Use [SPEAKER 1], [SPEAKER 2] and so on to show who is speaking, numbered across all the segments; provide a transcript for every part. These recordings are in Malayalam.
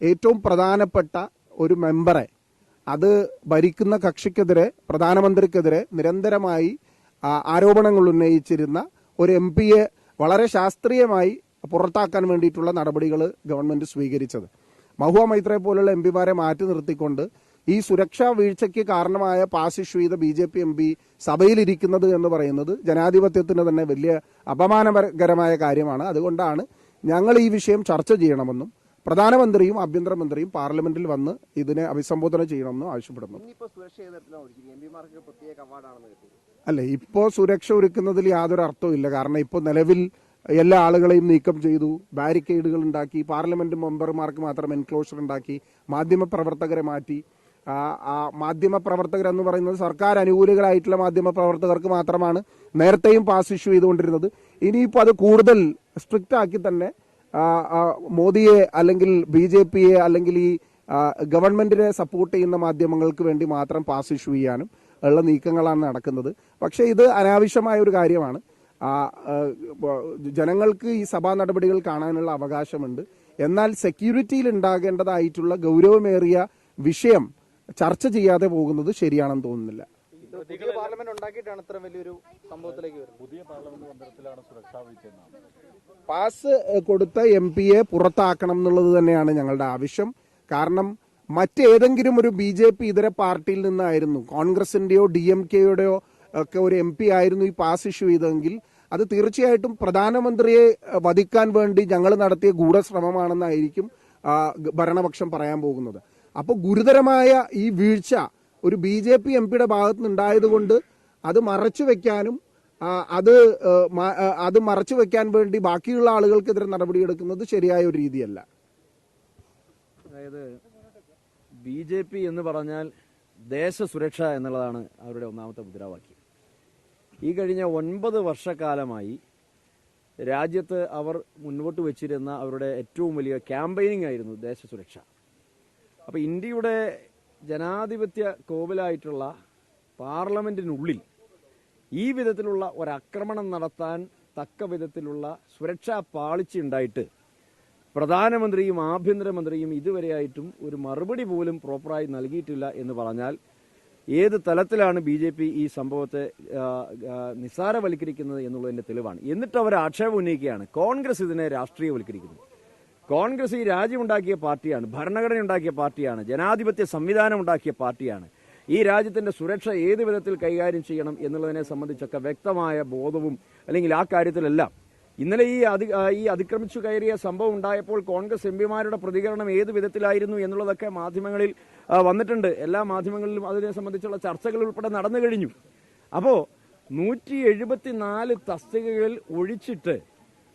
[SPEAKER 1] ഏറ്റവും പ്രധാനപ്പെട്ട ഒരു മെമ്പറെ അത് ഭരിക്കുന്ന കക്ഷിക്കെതിരെ പ്രധാനമന്ത്രിക്കെതിരെ നിരന്തരമായി ആരോപണങ്ങൾ ഉന്നയിച്ചിരുന്ന ഒരു എം പിയെ വളരെ ശാസ്ത്രീയമായി പുറത്താക്കാൻ വേണ്ടിയിട്ടുള്ള നടപടികൾ ഗവൺമെന്റ് സ്വീകരിച്ചത്. മഹുവ മൈത്രയെ പോലുള്ള എം പിമാരെ മാറ്റി നിർത്തിക്കൊണ്ട് ഈ സുരക്ഷാ വീഴ്ചയ്ക്ക് കാരണമായ പാസ് ഇഷ്യൂ ചെയ്ത B J P M P സഭയിലിരിക്കുന്നത് എന്ന് പറയുന്നത് ജനാധിപത്യത്തിന് തന്നെ വലിയ അപമാനകരമായ കാര്യമാണ്. അതുകൊണ്ടാണ് ഞങ്ങൾ ഈ വിഷയം ചർച്ച ചെയ്യണമെന്നും പ്രധാനമന്ത്രിയും ആഭ്യന്തരമന്ത്രിയും പാർലമെന്റിൽ വന്ന് ഇതിനെ അഭിസംബോധന ചെയ്യണമെന്ന് ആവശ്യപ്പെടുന്നു. അല്ല ഇപ്പോ സുരക്ഷ ഒരുക്കുന്നതിൽ യാതൊരു അർത്ഥവും കാരണം ഇപ്പോൾ നിലവിൽ എല്ലാ ആളുകളെയും നീക്കം ചെയ്തു ബാരിക്കേഡുകൾ ഉണ്ടാക്കി പാർലമെന്റ് മെമ്പർമാർക്ക് മാത്രം എൻക്ലോഷർ ഉണ്ടാക്കി മാധ്യമപ്രവർത്തകരെ മാറ്റി. ആ, ആ മാധ്യമ പ്രവർത്തകർ എന്ന് പറയുന്നത് സർക്കാർ അനുകൂലികളായിട്ടുള്ള മാധ്യമപ്രവർത്തകർക്ക് മാത്രമാണ് നേരത്തെയും പാസ് ഇഷ്യൂ ചെയ്തുകൊണ്ടിരുന്നത്. ഇനിയിപ്പോൾ അത് കൂടുതൽ സ്ട്രിക്റ്റ് ആക്കി തന്നെ മോദിയെ അല്ലെങ്കിൽ ബി ജെ പിയെ അല്ലെങ്കിൽ ഈ ഗവൺമെന്റിനെ സപ്പോർട്ട് ചെയ്യുന്ന മാധ്യമങ്ങൾക്ക് വേണ്ടി മാത്രം പാസ് ഇഷ്യൂ ചെയ്യാനും ഉള്ള നീക്കങ്ങളാണ് നടക്കുന്നത്. പക്ഷെ ഇത് അനാവശ്യമായ ഒരു കാര്യമാണ്. ജനങ്ങൾക്ക് ഈ സഭാ നടപടികൾ കാണാനുള്ള അവകാശമുണ്ട്. എന്നാൽ സെക്യൂരിറ്റിയിൽ ഉണ്ടാകേണ്ടതായിട്ടുള്ള ഗൗരവമേറിയ വിഷയം ചർച്ച ചെയ്യാതെ പോകുന്നത് ശരിയാണെന്ന് തോന്നുന്നില്ല.
[SPEAKER 2] പുതിയ പാർലമെന്റ് ഉണ്ടാക്കിയിട്ടാണ് ഇത്ര വലിയൊരു സംഭവത്തിലേക്ക് വരുന്നത്.
[SPEAKER 3] പുതിയ പാർലമെന്റ് മന്ദിരത്തിലാണ് സുരക്ഷാ വീഴ്ചയെന്നാണ്
[SPEAKER 1] പാസ് കൊടുത്ത എം പിയെ പുറത്താക്കണം എന്നുള്ളത് തന്നെയാണ് ഞങ്ങളുടെ ആവശ്യം. കാരണം മറ്റേതെങ്കിലും ഒരു ബി ജെ പി ഇതര പാർട്ടിയിൽ നിന്നായിരുന്നു കോൺഗ്രസിന്റെയോ ഡി എം കെയുടെയോ ഒക്കെ ഒരു എം പി ആയിരുന്നു ഈ പാസ് ഇഷ്യൂ ചെയ്തതെങ്കിൽ അത് തീർച്ചയായിട്ടും പ്രധാനമന്ത്രിയെ വധിക്കാൻ വേണ്ടി ഞങ്ങൾ നടത്തിയ ഗൂഢശ്രമമാണെന്നായിരിക്കും ഭരണപക്ഷം പറയാൻ പോകുന്നത്. അപ്പോൾ ഗുരുതരമായ ഈ വീഴ്ച ഒരു ബി ജെ പി എം പിയുടെ ഭാഗത്ത് നിന്നുണ്ടായതുകൊണ്ട് അത് മറച്ചു വെക്കാനും അത് അത് മറച്ചു വെക്കാൻ വേണ്ടി ബാക്കിയുള്ള ആളുകൾക്കെതിരെ നടപടിയെടുക്കുന്നത് ശരിയായ ഒരു രീതിയല്ല.
[SPEAKER 4] അതായത് ബി ജെ പി എന്ന് പറഞ്ഞാൽ ദേശ സുരക്ഷ എന്നുള്ളതാണ് അവരുടെ ഒന്നാമത്തെ മുദ്രാവാക്യം. ഈ കഴിഞ്ഞ ഒൻപത് വർഷക്കാലമായി രാജ്യത്ത് അവർ മുൻപോട്ട് വെച്ചിരുന്ന അവരുടെ ഏറ്റവും വലിയ ക്യാമ്പയിനിങ് ആയിരുന്നു ദേശ സുരക്ഷ അപ്പോൾ ഇന്ത്യയുടെ ജനാധിപത്യ കോവിലായിട്ടുള്ള പാർലമെന്റിനുള്ളിൽ ഈ വിധത്തിലുള്ള ഒരാക്രമണം നടത്താൻ തക്ക വിധത്തിലുള്ള സുരക്ഷാ പാളിച്ച ഉണ്ടായിട്ട് പ്രധാനമന്ത്രിയും ആഭ്യന്തരമന്ത്രിയും ഇതുവരെയായിട്ടും ഒരു മറുപടി പോലും പ്രോപ്പറായി നൽകിയിട്ടില്ല എന്ന് പറഞ്ഞാൽ ഏത് തലത്തിലാണ് ബി ജെ പി ഈ സംഭവത്തെ നിസ്സാരവൽക്കരിക്കുന്നത് എന്നുള്ളതിന്റെ തെളിവാണ്. എന്നിട്ട് അവർ ആക്ഷേപം ഉന്നയിക്കുകയാണ്. കോൺഗ്രസ് ഇതിനെ രാഷ്ട്രീയവൽക്കരിക്കുന്നു. കോൺഗ്രസ് ഈ രാജ്യമുണ്ടാക്കിയ പാർട്ടിയാണ് ഭരണഘടന ഉണ്ടാക്കിയ പാർട്ടിയാണ് ജനാധിപത്യ സംവിധാനം ഉണ്ടാക്കിയ പാർട്ടിയാണ്. ഈ രാജ്യത്തിന്റെ സുരക്ഷ ഏത് വിധത്തിൽ കൈകാര്യം ചെയ്യണം എന്നുള്ളതിനെ സംബന്ധിച്ചൊക്കെ വ്യക്തമായ ബോധവും അല്ലെങ്കിൽ ആ കാര്യത്തിലെല്ലാം ഇന്നലെ ഈ അതി ഈ അതിക്രമിച്ചു കയറിയ സംഭവം ഉണ്ടായപ്പോൾ കോൺഗ്രസ് എം പിമാരുടെ പ്രതികരണം ഏത് വിധത്തിലായിരുന്നു എന്നുള്ളതൊക്കെ മാധ്യമങ്ങളിൽ വന്നിട്ടുണ്ട്. എല്ലാ മാധ്യമങ്ങളിലും അതിനെ സംബന്ധിച്ചുള്ള ചർച്ചകൾ ഉൾപ്പെടെ നടന്നു കഴിഞ്ഞു. അപ്പോൾ നൂറ്റി എഴുപത്തിനാല് തസ്തികകൾ ഒഴിച്ചിട്ട്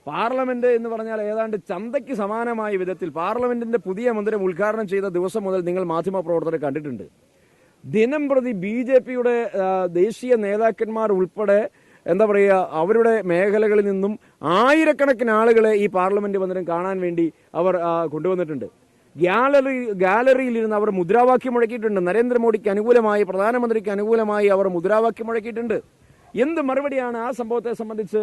[SPEAKER 4] പാർലമെന്റ് എന്ന് പറഞ്ഞാൽ ഏതാണ്ട് ചന്തയ്ക്ക് സമാനമായ വിധത്തിൽ പാർലമെന്റിന്റെ പുതിയ മന്ദിരം ഉദ്ഘാടനം ചെയ്ത ദിവസം മുതൽ നിങ്ങൾ മാധ്യമപ്രവർത്തകരെ കണ്ടിട്ടുണ്ട്. ദിനം പ്രതി ബി ജെ പിയുടെ ദേശീയ നേതാക്കന്മാർ ഉൾപ്പെടെ എന്താ പറയുക അവരുടെ മേഖലകളിൽ നിന്നും ആയിരക്കണക്കിന് ആളുകളെ ഈ പാർലമെന്റ് മന്ദിരം കാണാൻ വേണ്ടി അവർ കൊണ്ടുവന്നിട്ടുണ്ട്. ഗാലറി ഗാലറിയിൽ ഇരുന്ന് അവർ മുദ്രാവാക്യം മുഴക്കിയിട്ടുണ്ട്. നരേന്ദ്രമോദിക്ക് അനുകൂലമായി പ്രധാനമന്ത്രിക്ക് അനുകൂലമായി അവർ മുദ്രാവാക്യം മുഴക്കിയിട്ടുണ്ട്. എന്ത് മറുപടിയാണ് ആ സംഭവത്തെ സംബന്ധിച്ച്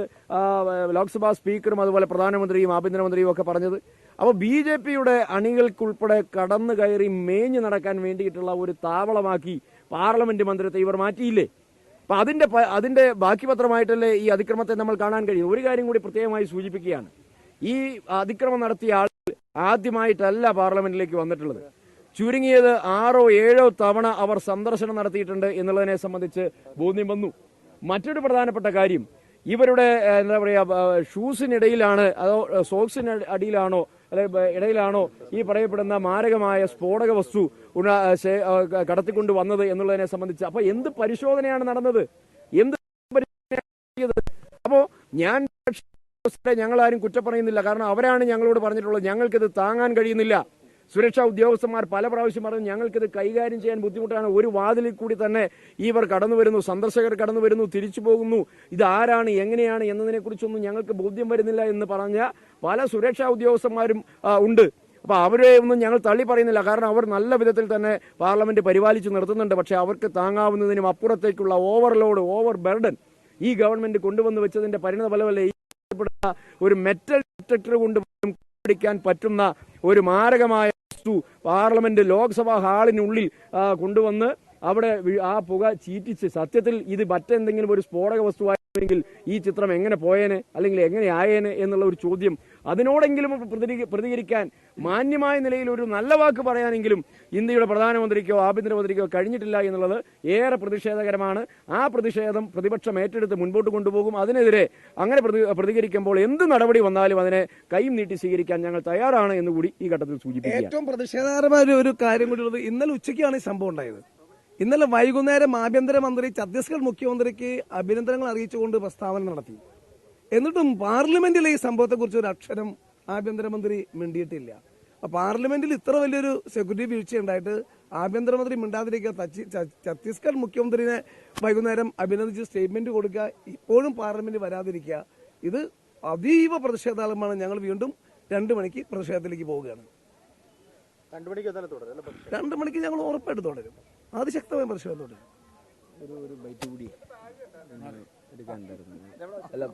[SPEAKER 4] ലോക്സഭാ സ്പീക്കറും അതുപോലെ പ്രധാനമന്ത്രിയും ആഭ്യന്തരമന്ത്രിയും ഒക്കെ പറഞ്ഞത്? അപ്പോൾ ബി ജെ പിയുടെ അണികൾക്കുൾപ്പെടെ കടന്നു കയറി മേഞ്ഞു നടക്കാൻ വേണ്ടിയിട്ടുള്ള ഒരു താവളമാക്കി പാർലമെന്റ് മന്ദിരത്തെ ഇവർ മാറ്റിയില്ലേ? അപ്പൊ അതിന്റെ അതിന്റെ ബാക്കി പത്രമായിട്ടല്ലേ ഈ അതിക്രമത്തെ നമ്മൾ കാണാൻ കഴിയും ഒരു കാര്യം കൂടി പ്രത്യേകമായി സൂചിപ്പിക്കുകയാണ്. ഈ അതിക്രമം നടത്തിയ ആൾ ആദ്യമായിട്ടല്ല പാർലമെന്റിലേക്ക് വന്നിട്ടുള്ളത്. ചുരുങ്ങിയത് ആറോ ഏഴോ തവണ അവർ സന്ദർശനം നടത്തിയിട്ടുണ്ട് എന്നുള്ളതിനെ സംബന്ധിച്ച് ബോധ്യം വന്നു. മറ്റൊരു പ്രധാനപ്പെട്ട കാര്യം ഇവരുടെ എന്താ പറയുക ഷൂസിനിടയിലാണ് അതോ സോക്സിന് അടിയിലാണോ അല്ലെ ഇടയിലാണോ ഈ പറയപ്പെടുന്ന മാരകമായ സ്ഫോടക വസ്തു കടത്തിക്കൊണ്ട് വന്നത് എന്നുള്ളതിനെ സംബന്ധിച്ച്. അപ്പൊ എന്ത് പരിശോധനയാണ് നടന്നത്? എന്ത്? അപ്പോ ഞാൻ ഞങ്ങളാരും ഞങ്ങൾ ആരും കുറ്റം പറയുന്നില്ല. കാരണം അവരാണ് ഞങ്ങളോട് പറഞ്ഞിട്ടുള്ളത്. ഞങ്ങൾക്കിത് താങ്ങാൻ കഴിയുന്നില്ല. സുരക്ഷാ ഉദ്യോഗസ്ഥന്മാർ പല പ്രാവശ്യം പറഞ്ഞു ഞങ്ങൾക്കിത് കൈകാര്യം ചെയ്യാൻ ബുദ്ധിമുട്ടാണ്. ഒരു വാതിലിൽ കൂടി തന്നെ ഇവർ കടന്നു വരുന്നു സന്ദർശകർ കടന്നു വരുന്നു തിരിച്ചു പോകുന്നു. ഇത് ആരാണ് എങ്ങനെയാണ് എന്നതിനെക്കുറിച്ചൊന്നും ഞങ്ങൾക്ക് ബോധ്യം വരുന്നില്ല എന്ന് പറഞ്ഞ പല സുരക്ഷാ ഉദ്യോഗസ്ഥന്മാരും ഉണ്ട്. അപ്പൊ അവരെ ഒന്നും ഞങ്ങൾ തള്ളി പറയുന്നില്ല. കാരണം അവർ നല്ല വിധത്തിൽ തന്നെ പാർലമെന്റ് പരിപാലിച്ചു നിർത്തുന്നുണ്ട്. പക്ഷെ അവർക്ക് താങ്ങാവുന്നതിനും അപ്പുറത്തേക്കുള്ള ഓവർലോഡ് ഓവർ ബർഡൻ ഈ ഗവൺമെന്റ് കൊണ്ടുവന്ന് വെച്ചതിന്റെ പരിണത ഫലമല്ലേ? ഒരു മെറ്റൽ ഡിറ്റക്ടർ കൊണ്ട് പിടിക്കാൻ പറ്റുന്ന ഒരു മാരകമായ വസ്തു പാർലമെന്റ് ലോക്സഭാ ഹാളിനുള്ളിൽ കൊണ്ടുവന്ന് അവിടെ ആ പുക ചീറ്റിച്ച്. സത്യത്തിൽ ഇത് മറ്റെന്തെങ്കിലും ഒരു സ്ഫോടക വസ്തുവായിരുന്നെങ്കിൽ ഈ ചിത്രം എങ്ങനെ പോയേനെ അല്ലെങ്കിൽ എങ്ങനെ ആയേനെ എന്നുള്ള ഒരു ചോദ്യം അതിനോടെങ്കിലും പ്രതിക- പ്രതികരിക്കാൻ മാന്യമായ നിലയിൽ ഒരു നല്ല വാക്ക് പറയാനെങ്കിലും ഇന്ത്യയുടെ പ്രധാനമന്ത്രിക്കോ ആഭ്യന്തരമന്ത്രിക്കോ കഴിഞ്ഞിട്ടില്ല എന്നുള്ളത് ഏറെ പ്രതിഷേധകരമാണ്. ആ പ്രതിഷേധം പ്രതിപക്ഷം ഏറ്റെടുത്ത് മുൻപോട്ട് കൊണ്ടുപോകും. അതിനെതിരെ അങ്ങനെ പ്രതി- പ്രതികരിക്കുമ്പോൾ എന്ത് നടപടി വന്നാലും അതിനെ കൈയും നീട്ടി സ്വീകരിക്കാൻ ഞങ്ങൾ തയ്യാറാണ് എന്നുകൂടി ഈ ഘട്ടത്തിൽ സൂചിപ്പിക്കും
[SPEAKER 5] ഏറ്റവും പ്രതിഷേധകരമായ ഒരു കാര്യം കൂടി ഉള്ളത് ഇന്നലെ ഉച്ചയ്ക്കാണ് ഈ സംഭവം ഉണ്ടായത്. ഇന്നലെ വൈകുന്നേരം ആഭ്യന്തരമന്ത്രി ഛത്തീസ്ഗഡ് മുഖ്യമന്ത്രിക്ക് അഭിനന്ദനങ്ങൾ അറിയിച്ചുകൊണ്ട് പ്രസ്താവന നടത്തി. എന്നിട്ടും പാർലമെന്റിൽ ഈ സംഭവത്തെക്കുറിച്ച് ഒരു അക്ഷരം ആഭ്യന്തരമന്ത്രി മിണ്ടിയിട്ടില്ല. പാർലമെന്റിൽ ഇത്ര വലിയൊരു സെക്യൂരിറ്റി വീഴ്ച ഉണ്ടായിട്ട് ആഭ്യന്തരമന്ത്രി മിണ്ടാതിരിക്കുക ഛത്തീസ്ഗഡ് മുഖ്യമന്ത്രിനെ വൈകുന്നേരം അഭിനന്ദിച്ച് സ്റ്റേറ്റ്മെന്റ് കൊടുക്കുക ഇപ്പോഴും പാർലമെന്റ് വരാതിരിക്കുക ഇത് അതീവ പ്രതിഷേധാത്മകമാണ് ഞങ്ങൾ വീണ്ടും രണ്ടു മണിക്ക് പ്രതിഷേധത്തിലേക്ക് പോവുകയാണ്?
[SPEAKER 2] രണ്ടു മണിക്ക്
[SPEAKER 5] ഞങ്ങൾ ഉറപ്പായിട്ട് തുടരും. അതിശക്തമായ പ്രതിഷേധം തുടരും
[SPEAKER 4] ഒരു ഒരു ബൈറ്റ് കൂടി എടുക്കാനുണ്ടായിരുന്നു. അല്ല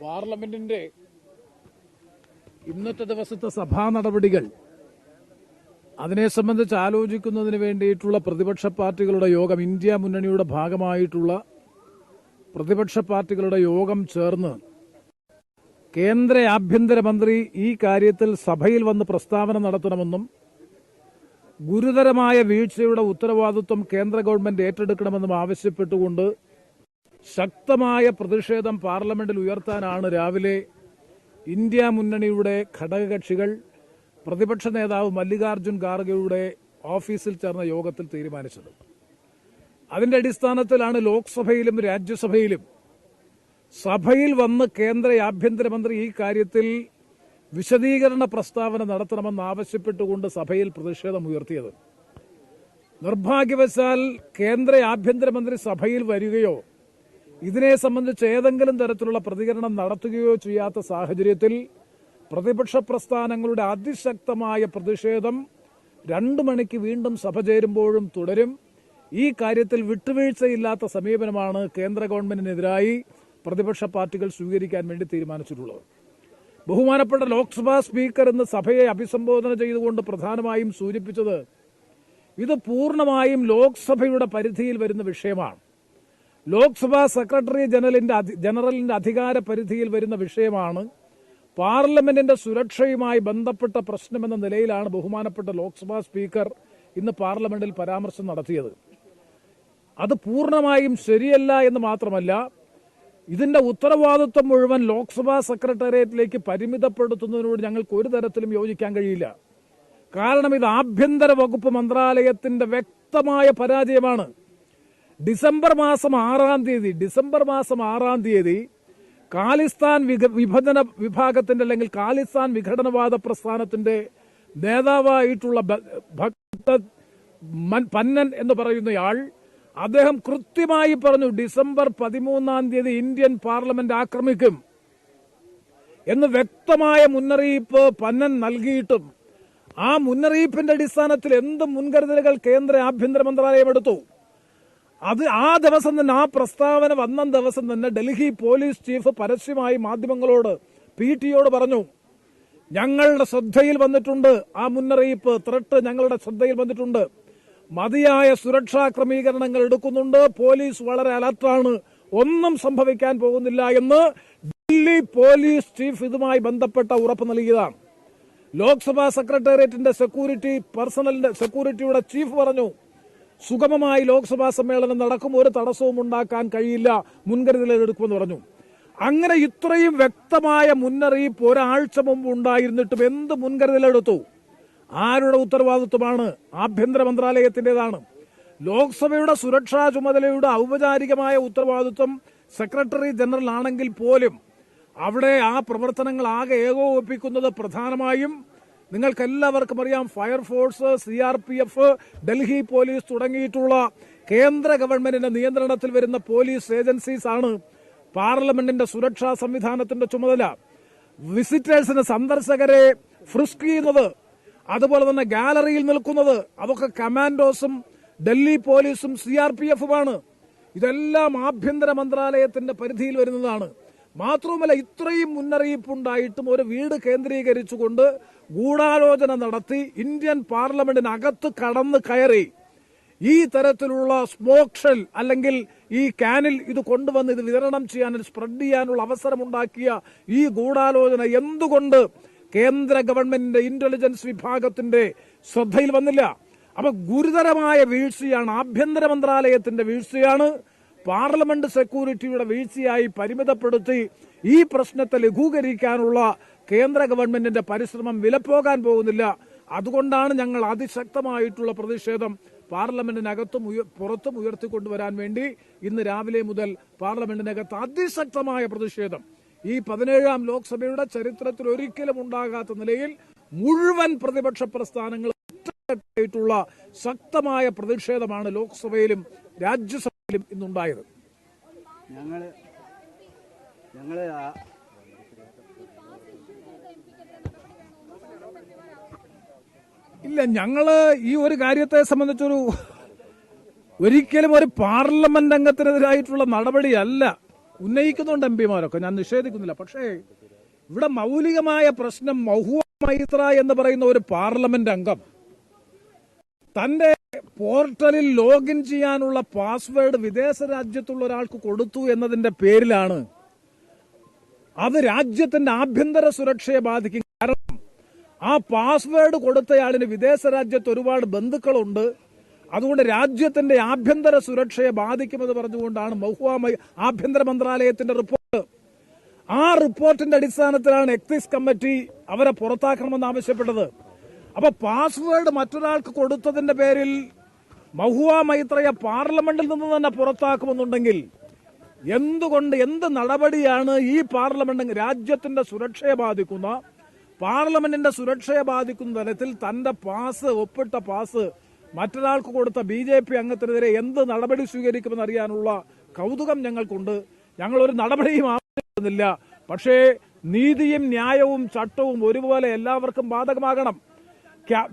[SPEAKER 6] പാർലമെന്റിന്റെ ഇന്നത്തെ ദിവസത്തെ സഭാ നടപടികൾ. അതിനെ സംബന്ധിച്ച് ആലോചിക്കുന്നതിന് വേണ്ടിയിട്ടുള്ള പ്രതിപക്ഷ പാർട്ടികളുടെ യോഗം ഇന്ത്യ മുന്നണിയുടെ ഭാഗമായിട്ടുള്ള പ്രതിപക്ഷ പാർട്ടികളുടെ യോഗം ചേർന്ന് കേന്ദ്ര ആഭ്യന്തരമന്ത്രി ഈ കാര്യത്തിൽ സഭയിൽ വന്ന് പ്രസ്താവന നടത്തണമെന്നും ഗുരുതരമായ വീഴ്ചയുടെ ഉത്തരവാദിത്വം കേന്ദ്ര ഗവൺമെന്റ് ഏറ്റെടുക്കണമെന്നും ആവശ്യപ്പെട്ടുകൊണ്ട് ശക്തമായ പ്രതിഷേധം പാർലമെന്റിൽ ഉയർത്താനാണ് രാവിലെ ഇന്ത്യ മുന്നണിയുടെ ഘടകകക്ഷികൾ പ്രതിപക്ഷ നേതാവ് മല്ലികാർജുൻ ഖാർഗെയുടെ ഓഫീസിൽ ചേർന്ന യോഗത്തിൽ തീരുമാനിച്ചത്. അതിന്റെ അടിസ്ഥാനത്തിലാണ് ലോക്സഭയിലും രാജ്യസഭയിലും സഭയിൽ വന്ന് കേന്ദ്ര ആഭ്യന്തരമന്ത്രി ഈ കാര്യത്തിൽ വിശദീകരണ പ്രസ്താവന നടത്തണമെന്ന് ആവശ്യപ്പെട്ടുകൊണ്ട് സഭയിൽ പ്രതിഷേധം ഉയർത്തിയത്. നിർഭാഗ്യവശാൽ കേന്ദ്ര ആഭ്യന്തരമന്ത്രി സഭയിൽ വരികയോ ഇതിനെ സംബന്ധിച്ച് ഏതെങ്കിലും തരത്തിലുള്ള പ്രതികരണം നടത്തുകയോ ചെയ്യാത്ത സാഹചര്യത്തിൽ പ്രതിപക്ഷ പ്രസ്ഥാനങ്ങളുടെ അതിശക്തമായ പ്രതിഷേധം രണ്ടു മണിക്ക് വീണ്ടും സഭ ചേരുമ്പോഴും തുടരും. ഈ കാര്യത്തിൽ വിട്ടുവീഴ്ചയില്ലാത്ത സമീപനമാണ് കേന്ദ്ര ഗവൺമെന്റിനെതിരായി പ്രതിപക്ഷ പാർട്ടികൾ സ്വീകരിക്കാൻ വേണ്ടി തീരുമാനിച്ചിട്ടുള്ളത്. ബഹുമാനപ്പെട്ട ലോക്സഭാ സ്പീക്കർ ഇന്ന് സഭയെ അഭിസംബോധന ചെയ്തുകൊണ്ട് പ്രധാനമായും സൂചിപ്പിച്ചത് ഇത് പൂർണമായും ലോക്സഭയുടെ പരിധിയിൽ വരുന്ന വിഷയമാണ്. ലോക്സഭാ സെക്രട്ടറി ജനറലിന്റെ ജനറലിന്റെ അധികാര പരിധിയിൽ വരുന്ന വിഷയമാണ് പാർലമെന്റിന്റെ സുരക്ഷയുമായി ബന്ധപ്പെട്ട പ്രശ്നമെന്ന നിലയിലാണ് ബഹുമാനപ്പെട്ട ലോക്സഭാ സ്പീക്കർ ഇന്ന് പാർലമെന്റിൽ പരാമർശം നടത്തിയത്. അത് പൂർണമായും ശരിയല്ല എന്ന് മാത്രമല്ല ഇതിന്റെ ഉത്തരവാദിത്വം മുഴുവൻ ലോക്സഭാ സെക്രട്ടേറിയറ്റിലേക്ക് പരിമിതപ്പെടുത്തുന്നതിനോട് ഞങ്ങൾക്ക് ഒരു തരത്തിലും യോജിക്കാൻ കഴിയില്ല. കാരണം ഇത് ആഭ്യന്തര വകുപ്പ് മന്ത്രാലയത്തിന്റെ വ്യക്തമായ പരാജയമാണ്. ഡിസംബർ മാസം ആറാം തീയതി ഡിസംബർ മാസം ആറാം തീയതി കാലിസ്ഥാൻ വിഭജന വിഭാഗത്തിന്റെ അല്ലെങ്കിൽ കാലിസ്ഥാൻ വിഘടനവാദ പ്രസ്ഥാനത്തിന്റെ നേതാവായിട്ടുള്ള ഭക്ത പന്നൻ എന്ന് പറയുന്നയാൾ അദ്ദേഹം കൃത്യമായി പറഞ്ഞു ഡിസംബർ പതിമൂന്നാം തീയതി ഇന്ത്യൻ പാർലമെന്റ് ആക്രമിക്കും എന്ന് വ്യക്തമായ മുന്നറിയിപ്പ് പന്നൻ നൽകിയിട്ടും ആ മുന്നറിയിപ്പിന്റെ അടിസ്ഥാനത്തിൽ എന്ത് മുൻകരുതലുകൾ കേന്ദ്ര ആഭ്യന്തര മന്ത്രാലയം എടുത്തു. അത് ആ ദിവസം തന്നെ ആ പ്രസ്താവന വന്ന ദിവസം തന്നെ ഡൽഹി പോലീസ് ചീഫ് പരസ്യമായി മാധ്യമങ്ങളോട് പി ടിയോട് പറഞ്ഞു ഞങ്ങളുടെ ശ്രദ്ധയിൽ വന്നിട്ടുണ്ട് ആ മുന്നറിയിപ്പ് ത്രട്ട് ഞങ്ങളുടെ ശ്രദ്ധയിൽ വന്നിട്ടുണ്ട്. മതിയായ സുരക്ഷാ ക്രമീകരണങ്ങൾ എടുക്കുന്നുണ്ട് പോലീസ് വളരെ അലർട്ടാണ് ഒന്നും സംഭവിക്കാൻ പോകുന്നില്ല എന്ന് ഡൽഹി പോലീസ് ചീഫ് ഇതുമായി ബന്ധപ്പെട്ട ഉറപ്പ് നൽകിയതാണ്. ലോക്സഭാ സെക്രട്ടേറിയറ്റിന്റെ സെക്യൂരിറ്റി പേഴ്സണലിന്റെ സെക്യൂരിറ്റിയുടെ ചീഫ് പറഞ്ഞു സുഗമമായി ലോക്സഭാ സമ്മേളനം നടക്കും. ഒരു തടസ്സവും ഉണ്ടാക്കാൻ കഴിയില്ല. മുൻകരുതലെടുക്കുമെന്ന് പറഞ്ഞു. അങ്ങനെ ഇത്രയും വ്യക്തമായ മുന്നറിയിപ്പ് ഒരാഴ്ച മുമ്പ് ഉണ്ടായിരുന്നിട്ടും എന്ത് മുൻകരുതലെടുത്തു ആരുടെ ഉത്തരവാദിത്വമാണ്? ആഭ്യന്തര മന്ത്രാലയത്തിന്റെതാണ്. ലോക്സഭയുടെ സുരക്ഷാ ചുമതലയുടെ ഔപചാരികമായ ഉത്തരവാദിത്വം സെക്രട്ടറി ജനറൽ ആണെങ്കിൽ പോലും അവിടെ ആ പ്രവർത്തനങ്ങൾ ആകെ ഏകോപിപ്പിക്കുന്നത് പ്രധാനമായും നിങ്ങൾക്കെല്ലാവർക്കും അറിയാം fire force C R P F Delhi police തുടങ്ങിയിട്ടുള്ള കേന്ദ്ര ഗവൺമെന്റിന്റെ നിയന്ത്രണത്തിൽ വരുന്ന പോലീസ് ഏജൻസീസ് ആണ് പാർലമെന്റിന്റെ സുരക്ഷാ സംവിധാനത്തിന്റെ ചുമതല. വിസിറ്റേഴ്സിന് സന്ദർശകരെ ഫ്രിസ്ക് ചെയ്യുന്നത് അതുപോലെ തന്നെ ഗാലറിയിൽ നിൽക്കുന്നത് അതൊക്കെ കമാൻഡോസും ഡൽഹി പോലീസും സി ആർ പി എഫുമാണ് ഇതെല്ലാം ആഭ്യന്തര മന്ത്രാലയത്തിന്റെ പരിധിയിൽ വരുന്നതാണ്. മാത്രവുമല്ല ഇത്രയും മുന്നറിയിപ്പുണ്ടായിട്ടും ഒരു വീട് കേന്ദ്രീകരിച്ചുകൊണ്ട് ഗൂഢാലോചന നടത്തി ഇന്ത്യൻ പാർലമെന്റിനകത്ത് കടന്ന് കയറി. ഈ തരത്തിലുള്ള സ്മോക്ഷൽ ഷെൽ അല്ലെങ്കിൽ ഈ ക്യാനിൽ ഇത് കൊണ്ടുവന്ന് ഇത് വിതരണം ചെയ്യാൻ സ്പ്രെഡ് ചെയ്യാനുള്ള അവസരമുണ്ടാക്കിയ ഈ ഗൂഢാലോചന എന്തുകൊണ്ട് കേന്ദ്ര ഗവൺമെന്റിന്റെ ഇന്റലിജൻസ് വിഭാഗത്തിന്റെ ശ്രദ്ധയിൽ വന്നില്ല? അപ്പൊ ഗുരുതരമായ വീഴ്ചയാണ് ആഭ്യന്തര മന്ത്രാലയത്തിന്റെ വീഴ്ചയാണ്. പാർലമെന്റ് സെക്യൂരിറ്റിയുടെ വീഴ്ചയായി പരിമിതപ്പെടുത്തി ഈ പ്രശ്നത്തെ ലഘൂകരിക്കാനുള്ള കേന്ദ്ര ഗവൺമെന്റിന്റെ പരിശ്രമം വിലപ്പോകാൻ പോകുന്നില്ല. അതുകൊണ്ടാണ് ഞങ്ങൾ അതിശക്തമായിട്ടുള്ള പ്രതിഷേധം പാർലമെന്റിനകത്തും പുറത്തും ഉയർത്തിക്കൊണ്ടുവരാൻ വേണ്ടി ഇന്ന് രാവിലെ മുതൽ പാർലമെന്റിനകത്ത് അതിശക്തമായ പ്രതിഷേധം. ഈ പതിനേഴാം ലോക്സഭയുടെ ചരിത്രത്തിൽ ഒരിക്കലും ഉണ്ടാകാത്ത നിലയിൽ മുഴുവൻ പ്രതിപക്ഷ ഒറ്റക്കെട്ടായിട്ടുള്ള ശക്തമായ പ്രതിഷേധമാണ് ലോക്സഭയിലും രാജ്യസഭയിലും ഇന്നുണ്ടായത്.
[SPEAKER 7] ഞങ്ങൾ ഞങ്ങൾ ആ-
[SPEAKER 6] ഇല്ല ഞങ്ങൾ ഈ ഒരു കാര്യത്തെ സംബന്ധിച്ചൊരു ഒരിക്കലും ഒരു പാർലമെന്റ് അംഗത്തിനെതിരായിട്ടുള്ള നടപടിയല്ല ഉന്നയിക്കുന്നുണ്ട് എം പിമാരൊക്കെ. ഞാൻ നിഷേധിക്കുന്നില്ല. പക്ഷേ ഇവിടെ മൗലികമായ പ്രശ്നം മഹുവ മൈത്ര എന്ന് പറയുന്ന ഒരു പാർലമെന്റ് അംഗം തന്റെ പോർട്ടലിൽ ലോഗിൻ ചെയ്യാനുള്ള പാസ്വേഡ് വിദേശ രാജ്യത്തുള്ള ഒരാൾക്ക് കൊടുത്തു എന്നതിന്റെ പേരിലാണ് അത് രാജ്യത്തിന്റെ ആഭ്യന്തര സുരക്ഷയെ ബാധിക്കും. കാരണം ആ പാസ്വേഡ് കൊടുത്തയാളിന് വിദേശ രാജ്യത്ത് ഒരുപാട് ബന്ധുക്കളുണ്ട്. അതുകൊണ്ട് രാജ്യത്തിന്റെ ആഭ്യന്തര സുരക്ഷയെ ബാധിക്കുമെന്ന് പറഞ്ഞുകൊണ്ടാണ് മഹുവ ആഭ്യന്തര മന്ത്രാലയത്തിന്റെ റിപ്പോർട്ട്. ആ റിപ്പോർട്ടിന്റെ അടിസ്ഥാനത്തിലാണ് എക്സൈസ് കമ്മിറ്റി അവരെ പുറത്താക്കണമെന്ന് ആവശ്യപ്പെട്ടത്. അപ്പൊ പാസ്വേഡ് മറ്റൊരാൾക്ക് കൊടുത്തതിന്റെ പേരിൽ മഹുവ മൈത്രയെ പാർലമെന്റിൽ നിന്ന് തന്നെ പുറത്താക്കുമെന്നുണ്ടെങ്കിൽ എന്തുകൊണ്ട് എന്ത് നടപടിയാണ് ഈ പാർലമെന്റ് രാജ്യത്തിന്റെ സുരക്ഷയെ ബാധിക്കുന്ന? പാർലമെന്റിന്റെ സുരക്ഷയെ ബാധിക്കുന്ന തരത്തിൽ തന്റെ പാസ് ഒപ്പിട്ട പാസ് മറ്റൊരാൾക്ക് കൊടുത്ത ബി ജെ പി അംഗത്തിനെതിരെ എന്ത് നടപടി സ്വീകരിക്കുമെന്ന് അറിയാനുള്ള കൗതുകം ഞങ്ങൾക്കുണ്ട്. ഞങ്ങൾ ഒരു നടപടിയും ആവശ്യപ്പെടുന്നില്ല. പക്ഷേ നീതിയും ന്യായവും ചട്ടവും ഒരുപോലെ എല്ലാവർക്കും ബാധകമാകണം.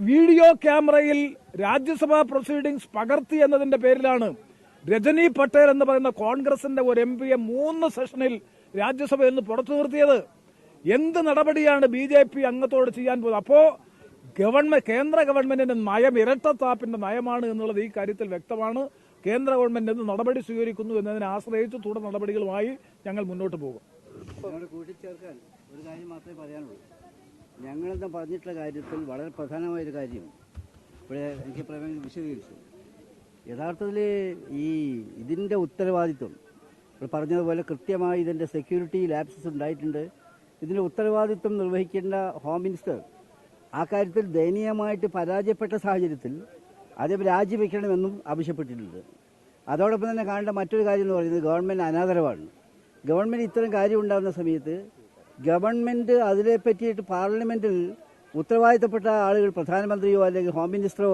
[SPEAKER 6] വീഡിയോ ക്യാമറയിൽ രാജ്യസഭാ പ്രൊസീഡിംഗ്സ് പകർത്തി എന്നതിന്റെ പേരിലാണ് രജനി പട്ടേൽ എന്ന് പറയുന്ന കോൺഗ്രസിന്റെ ഒരു എം പിയെ മൂന്ന് സെഷനിൽ രാജ്യസഭയിൽ നിന്ന് പുറത്തു നിർത്തിയത്. എന്ത് നടപടിയാണ് ബി ജെ പി അംഗത്തോട് ചെയ്യാൻ പോകുന്നത്? അപ്പോ ഗവൺമെന്റ് കേന്ദ്ര ഗവൺമെന്റിന്റെ നയം ഇരട്ടത്താപ്പിന്റെ നയമാണ് എന്നുള്ളത് ഈ കാര്യത്തിൽ വ്യക്തമാണ്. കേന്ദ്ര ഗവൺമെന്റ് എന്ത് നടപടി സ്വീകരിക്കുന്നു എന്നതിനെ ആശ്രയിച്ച് തുടർ നടപടികളുമായി ഞങ്ങൾ മുന്നോട്ട് പോകും.
[SPEAKER 7] കൂട്ടിച്ചേർക്കാൻ ഒരു കാര്യം മാത്രമേ പറയാനുള്ളൂ. ഞങ്ങളെന്ന് പറഞ്ഞിട്ടുള്ള കാര്യത്തിൽ വളരെ പ്രധാനമായൊരു കാര്യം ഇവിടെ എനിക്ക് പ്രമേയം വിശദീകരിച്ചു. യഥാർത്ഥത്തിൽ ഈ ഇതിന്റെ ഉത്തരവാദിത്വം ഇവിടെ പറഞ്ഞതുപോലെ കൃത്യമായി ഇതിന്റെ സെക്യൂരിറ്റി ലാപ്സസ് ഉണ്ടായിട്ടുണ്ട്. ഇതിന്റെ ഉത്തരവാദിത്വം നിർവഹിക്കേണ്ട ഹോം മിനിസ്റ്റർ ആ കാര്യത്തിൽ ദയനീയമായിട്ട് പരാജയപ്പെട്ട സാഹചര്യത്തിൽ അദ്ദേഹം രാജിവെക്കണമെന്നും ആവശ്യപ്പെട്ടിട്ടുണ്ട്. അതോടൊപ്പം തന്നെ കാണേണ്ട മറ്റൊരു കാര്യം എന്ന് പറയുന്നത് ഗവൺമെന്റ് അനാദരവാണ്. ഗവൺമെന്റ് ഇത്തരം കാര്യം ഉണ്ടാകുന്ന സമയത്ത് ഗവൺമെന്റ് അതിനെ പറ്റിയിട്ട് പാർലമെന്റിൽ ഉത്തരവാദിത്തപ്പെട്ട ആളുകൾ പ്രധാനമന്ത്രിയോ അല്ലെങ്കിൽ ഹോം മിനിസ്റ്ററോ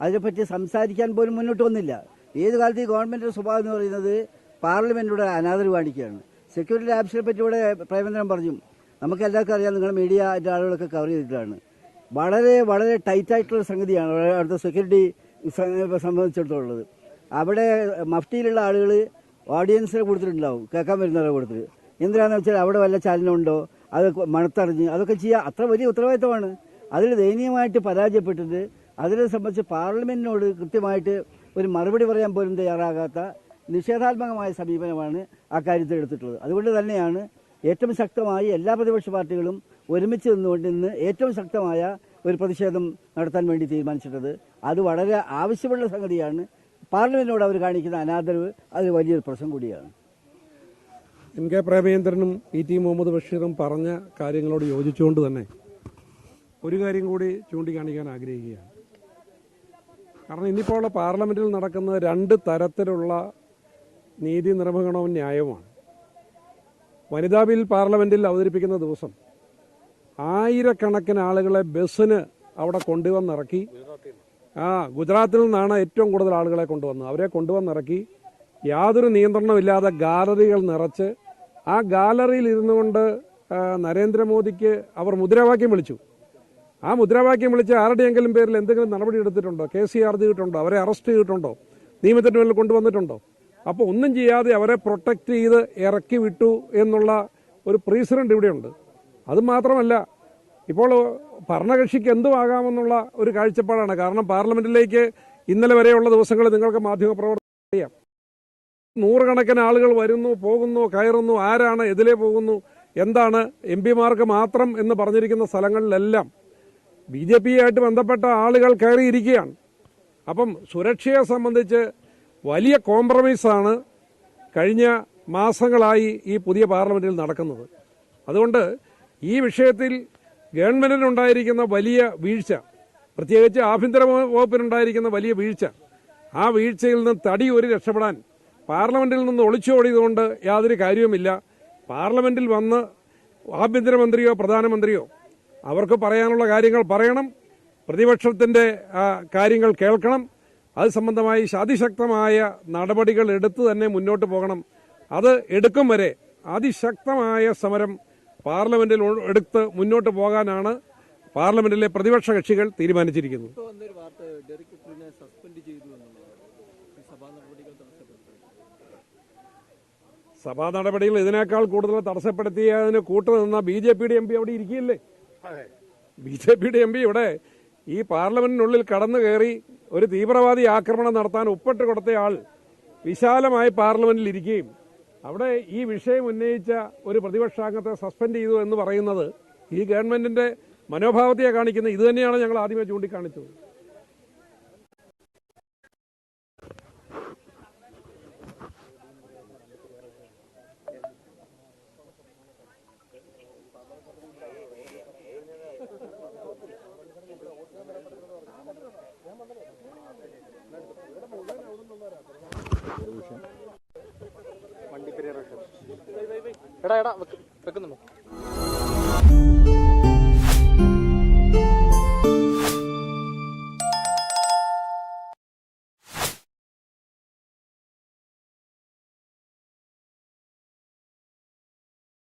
[SPEAKER 7] അതിനെപ്പറ്റി സംസാരിക്കാൻ പോലും മുന്നോട്ട് വന്നില്ല. ഏത് കാലത്ത് ഈ ഗവൺമെന്റിന്റെ സ്വഭാവം എന്ന് പറയുന്നത് പാർലമെന്റിലൂടെ അനാദരവ് കാണിക്കുകയാണ്. സെക്യൂരിറ്റി ലാബ്സിനെ പറ്റി ഇവിടെ പ്രേമേന്ദ്രൻ പറഞ്ഞു. നമുക്ക് എല്ലാവർക്കും അറിയാം നിങ്ങൾ മീഡിയ ആളുകളൊക്കെ കവർ ചെയ്തിട്ടാണ് വളരെ വളരെ ടൈറ്റായിട്ടുള്ള സംഗതിയാണ് അവിടെ അവിടുത്തെ സെക്യൂരിറ്റി സംബന്ധിച്ചിടത്തോളം അവിടെ മഫ്റ്റിയിലുള്ള ആളുകൾ ഓഡിയൻസിനെ കൊടുത്തിട്ടുണ്ടാവും. കേൾക്കാൻ വരുന്നവരെ കൊടുത്തിട്ട്. എന്തിനാണെന്ന് വെച്ചാൽ അവിടെ വല്ല ചലനമുണ്ടോ? അത് മണത്തറിഞ്ഞ് അതൊക്കെ ചെയ്യുക അത്ര വലിയ ഉത്തരവാദിത്തമാണ്. അതിൽ ദയനീയമായിട്ട് പരാജയപ്പെട്ടിട്ട് അതിനെ സംബന്ധിച്ച് പാർലമെന്റിനോട് കൃത്യമായിട്ട് ഒരു മറുപടി പറയാൻ പോലും തയ്യാറാകാത്ത നിഷേധാത്മകമായ സമീപനമാണ് ആ കാര്യത്തിൽ എടുത്തിട്ടുള്ളത്. അതുകൊണ്ട് തന്നെയാണ് ഏറ്റവും ശക്തമായി എല്ലാ പ്രതിപക്ഷ പാർട്ടികളും ഒരുമിച്ച് നിന്നുകൊണ്ട് ഇന്ന് ഏറ്റവും ശക്തമായ ഒരു പ്രതിഷേധം നടത്താൻ വേണ്ടി തീരുമാനിച്ചിട്ടത്. അത് വളരെ ആവശ്യമുള്ള സംഗതിയാണ്. പാർലമെന്റിനോട് അവർ കാണിക്കുന്ന അനാദരവ് അത് വലിയൊരു പ്രശ്നം കൂടിയാണ്.
[SPEAKER 8] എം കെ പ്രേമേന്ദ്രനും ഇ ടി മുഹമ്മദ് ബഷീറും പറഞ്ഞ കാര്യങ്ങളോട് യോജിച്ചുകൊണ്ട് തന്നെ ഒരു കാര്യം കൂടി ചൂണ്ടിക്കാണിക്കാൻ ആഗ്രഹിക്കുകയാണ്. കാരണം ഇന്നിപ്പോൾ ഉള്ള പാർലമെന്റിൽ നടക്കുന്ന രണ്ട് തരത്തിലുള്ള നീതി നിർവഹണവും ന്യായവുമാണ്. വനിതാ ബിൽ പാർലമെന്റിൽ അവതരിപ്പിക്കുന്ന ദിവസം ആയിരക്കണക്കിന് ആളുകളെ ബസ്സിന് അവിടെ കൊണ്ടുവന്നിറക്കി ആ ഗുജറാത്തിൽ നിന്നാണ് ഏറ്റവും കൂടുതൽ ആളുകളെ കൊണ്ടുവന്നത്. അവരെ കൊണ്ടുവന്നിറക്കി യാതൊരു നിയന്ത്രണമില്ലാതെ ഗാലറികൾ നിറച്ച് ആ ഗാലറിയിൽ ഇരുന്നു കൊണ്ട് നരേന്ദ്രമോദിക്ക് അവർ മുദ്രാവാക്യം വിളിച്ചു. ആ മുദ്രാവാക്യം വിളിച്ച് ആരുടെയെങ്കിലും പേരിൽ എന്തെങ്കിലും നടപടി എടുത്തിട്ടുണ്ടോ? കെ സി ആർ ചെയ്തിട്ടുണ്ടോ? അവരെ അറസ്റ്റ് ചെയ്തിട്ടുണ്ടോ? നിയമത്തിന് മുന്നിൽ കൊണ്ടുവന്നിട്ടുണ്ടോ? അപ്പോൾ ഒന്നും ചെയ്യാതെ അവരെ പ്രൊട്ടക്റ്റ് ചെയ്ത് ഇറക്കി വിട്ടു എന്നുള്ള ഒരു പ്രീസിഡന്റ് ഇവിടെയുണ്ട്. അത് മാത്രമല്ല ഇപ്പോൾ ഭരണകക്ഷിക്ക് എന്തും ആകാമെന്നുള്ള ഒരു കാഴ്ചപ്പാടാണ്. കാരണം പാർലമെന്റിലേക്ക് ഇന്നലെ വരെയുള്ള ദിവസങ്ങളിൽ നിങ്ങൾക്ക് മാധ്യമപ്രവർത്തകർ അറിയാം. നൂറുകണക്കിന് ആളുകൾ വരുന്നു പോകുന്നു കയറുന്നു ആരാണ് എതിലേ പോകുന്നു എന്താണ് എം പിമാർക്ക് മാത്രം എന്ന് പറഞ്ഞിരിക്കുന്ന സ്ഥലങ്ങളിലെല്ലാം ബി ജെ പിയായിട്ട് ബന്ധപ്പെട്ട ആളുകൾ കയറിയിരിക്കുകയാണ്. അപ്പം സുരക്ഷയെ സംബന്ധിച്ച് വലിയ കോംപ്രമൈസാണ് കഴിഞ്ഞ മാസങ്ങളായി ഈ പുതിയ പാർലമെന്റിൽ നടക്കുന്നത്. അതുകൊണ്ട് ഈ വിഷയത്തിൽ ഗവൺമെന്റിനുണ്ടായിരിക്കുന്ന വലിയ വീഴ്ച പ്രത്യേകിച്ച് ആഭ്യന്തര വകുപ്പിനുണ്ടായിരിക്കുന്ന വലിയ വീഴ്ച ആ വീഴ്ചയിൽ നിന്ന് തടി ഒരു രക്ഷപ്പെടാൻ പാർലമെന്റിൽ നിന്ന് ഒളിച്ചോടിയതുകൊണ്ട് യാതൊരു കാര്യവുമില്ല. പാർലമെന്റിൽ വന്ന് ആഭ്യന്തരമന്ത്രിയോ പ്രധാനമന്ത്രിയോ അവർക്ക് പറയാനുള്ള കാര്യങ്ങൾ പറയണം. പ്രതിപക്ഷത്തിന്റെ കാര്യങ്ങൾ കേൾക്കണം. അത് സംബന്ധമായി അതിശക്തമായ നടപടികൾ എടുത്ത് തന്നെ മുന്നോട്ട് പോകണം. അത് എടുക്കും വരെ അതിശക്തമായ സമരം പാർലമെന്റിൽ എടുത്ത് മുന്നോട്ട് പോകാനാണ് പാർലമെന്റിലെ പ്രതിപക്ഷ കക്ഷികൾ തീരുമാനിച്ചിരിക്കുന്നത്
[SPEAKER 4] ഇപ്പോൾ വന്നൊരു വാർത്ത ഡെറിക് കുലിനെ സസ്പെൻഡ് ചെയ്തു എന്നുള്ളതാണ് ഈ
[SPEAKER 8] സഭാ നടപടികൾ ഇതിനേക്കാൾ കൂടുതൽ തടസ്സപ്പെടുത്തിയതിന് കൂട്ടുനിന്ന ബി ജെ പിയുടെ എം പി അവിടെ ഇരിക്കുകയില്ലേ? ബി ജെ പിയുടെ എം പി ഇവിടെ ഈ പാർലമെന്റിനുള്ളിൽ കടന്നു കയറി ഒരു തീവ്രവാദി ആക്രമണം നടത്താൻ ഒപ്പിട്ട് കൊടുത്തയാൾ വിശാലമായി പാർലമെന്റിൽ ഇരിക്കുകയും അവിടെ ഈ വിഷയം ഉന്നയിച്ച ഒരു പ്രതിപക്ഷാംഗത്തെ സസ്പെൻഡ് ചെയ്തു എന്ന് പറയുന്നത് ഈ ഗവൺമെന്റിന്റെ മനോഭാവത്തെ കാണിക്കുന്ന ഇത് തന്നെയാണ് ഞങ്ങൾ ആദ്യമേ ചൂണ്ടിക്കാണിച്ചത്.
[SPEAKER 2] എടാ എടാ വെക്ക്- വെക്കുന്നുണ്ടോ